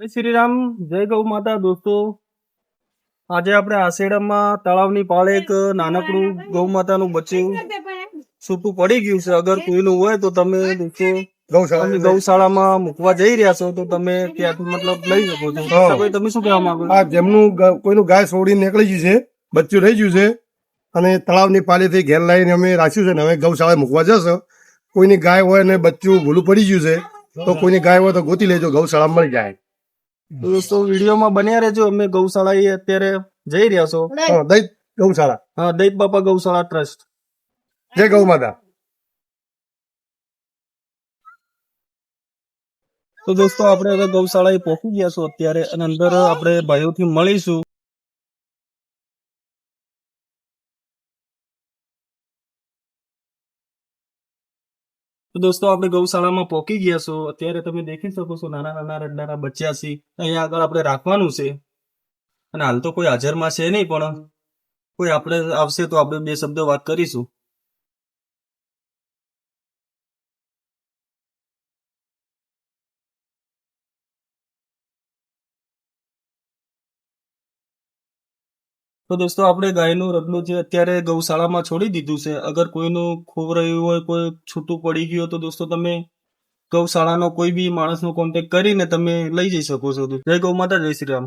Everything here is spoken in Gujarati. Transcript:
જય શ્રી રામ જય ગૌ માતા દોસ્તો. આજે આપણે આશેડામાં તળાવની પાળે એક નાનકડું ગૌ માતાનું બચ્ચું સૂતું પડી ગયું છે. અગર કોઈનું હોય તો તમે દોસ્તો ગૌશાળા ગૌશાળામાં મૂકવા જઈ રહ્યા છો તો તમે ત્યાંથી મતલબ લઈ શકો છો. તમે શું કહેવા માંગો છો? આ જેમનું કોઈનું ગાય છોડી નીકળી ગયું છે બચ્ચું રહી ગયું છે અને તળાવની પાળેથી ઘેર લાવીને અમે રાખ્યું છે ને હવે ગૌશાળાએ મૂકવા જશો. કોઈની ગાય હોય ને બચ્ચું ભૂલું પડી ગયું છે તો કોઈની ગાય હોય તો ગોતી લેજો ગૌશાળા મળી જાય. દોસ્તો વિડીયોમાં બન્યા રહેજો. અમે ગૌશાળાએ અત્યારે જઈ રહ્યા છો. હા, દઈ ગૌશાળા. હા દૈત બાપા ગૌશાળા ટ્રસ્ટ. જય ગૌ માતા તો દોસ્તો આપણે હવે ગૌશાળાએ પહોંચી ગયા છો અત્યારે અને અંદર આપણે ભાઈઓથી મળીશું. તો દોસ્તો, આપણે ગૌશાળામાં પહોંચી ગયા છો. અત્યારે તમે દેખી શકો છો, નાના નાના રડનારા બચ્યા છે. અહીંયા આગળ આપણે રાખવાનું છે. અને હાલ તો કોઈ હાજરમાં છે નહીં, પણ કોઈ આપણે આવશે તો આપણે બે શબ્દો વાત કરીશું. તો દોસ્તો, આપણે ગાયનું રગલું જે અત્યારે ગૌશાળામાં છોડી દીધું છે, અગર કોઈનું ખોવરાયું હોય, કોઈ છૂટું પડી ગયું તો દોસ્તો તમે ગૌશાળાનો કોઈ બી માણસનો કોન્ટેક્ટ કરીને તમે લઈ જઈ શકો છો. જય ગૌ માતા, જય શ્રી રામ.